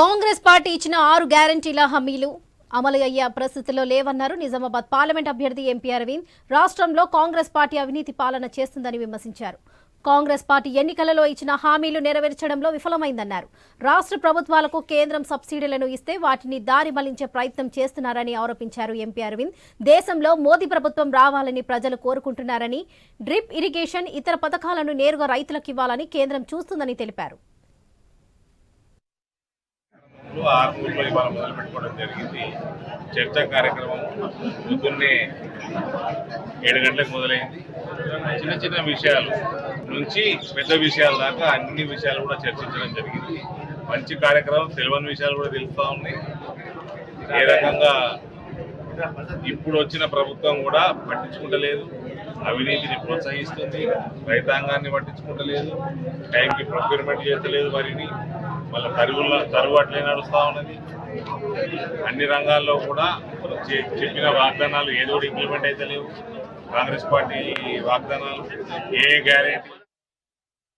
Congress party ఇచ్చిన ఆరు గ్యారంటీల హామీలు అమలు అయ్యే పరిస్థితిలో లేవన్నారు. నిజామాబాద్ పార్లమెంట్ అభ్యర్థి ఎంపీ అరవింద్ రాష్ట్రంలో కాంగ్రెస్ పార్టీ అవినీతి పాలన చేస్తుందని విమర్శించారు. కాంగ్రెస్ పార్టీ ఎన్నికలలో ఇచ్చిన హామీలు నెరవేర్చడంలో విఫలమైందన్నారు. రాష్ట్ర ప్రభుత్వాలకు కేంద్రం సబ్సిడీలను ఇస్తే వాటిని దారి మళ్ళించే ప్రయత్నం చేస్తున్నారని ఆరోపించారు ఎంపీ అరవింద్. దేశంలో మోదీ ప్రభుత్వం రావాలని ప్రజలు కోరుకుంటున్నారని డ్రిప్ ఇరిగేషన్ ఇతర పథకాలను నేరుగా రైతులకు ఇవ్వాలని కేంద్రం చూస్తుందని తెలిపారు. ఆర్మూర్లో ఇవాళ మొదలు పెట్టుకోవడం జరిగింది. చర్చా కార్యక్రమం పొద్దున్నే ఏడు గంటలకు మొదలైంది. చిన్న చిన్న విషయాలు నుంచి పెద్ద విషయాల దాకా అన్ని విషయాలు కూడా చర్చించడం జరిగింది. మంచి కార్యక్రమం తెలియని విషయాలు కూడా తెలుస్తూ ఉన్నాయి. ఏ రకంగా ఇప్పుడు వచ్చిన ప్రభుత్వం కూడా పట్టించుకుంటలేదు. అవినీతిని ప్రోత్సహిస్తుంది. రైతాంగాన్ని పట్టించుకుంటలేదు. టైంకి ప్రొక్యూర్మెంట్ చేస్తలేదు మరిని మళ్ళీ కరువుల కరువు అట్లే నడుస్తూ ఉన్నది? అన్ని రంగాల్లో కూడా చెప్పిన వాగ్దానాలు ఏదో ఇంప్లిమెంట్ అయితే లేవు. కాంగ్రెస్ పార్టీ వాగ్దానాలు ఏ గ్యారెంటీ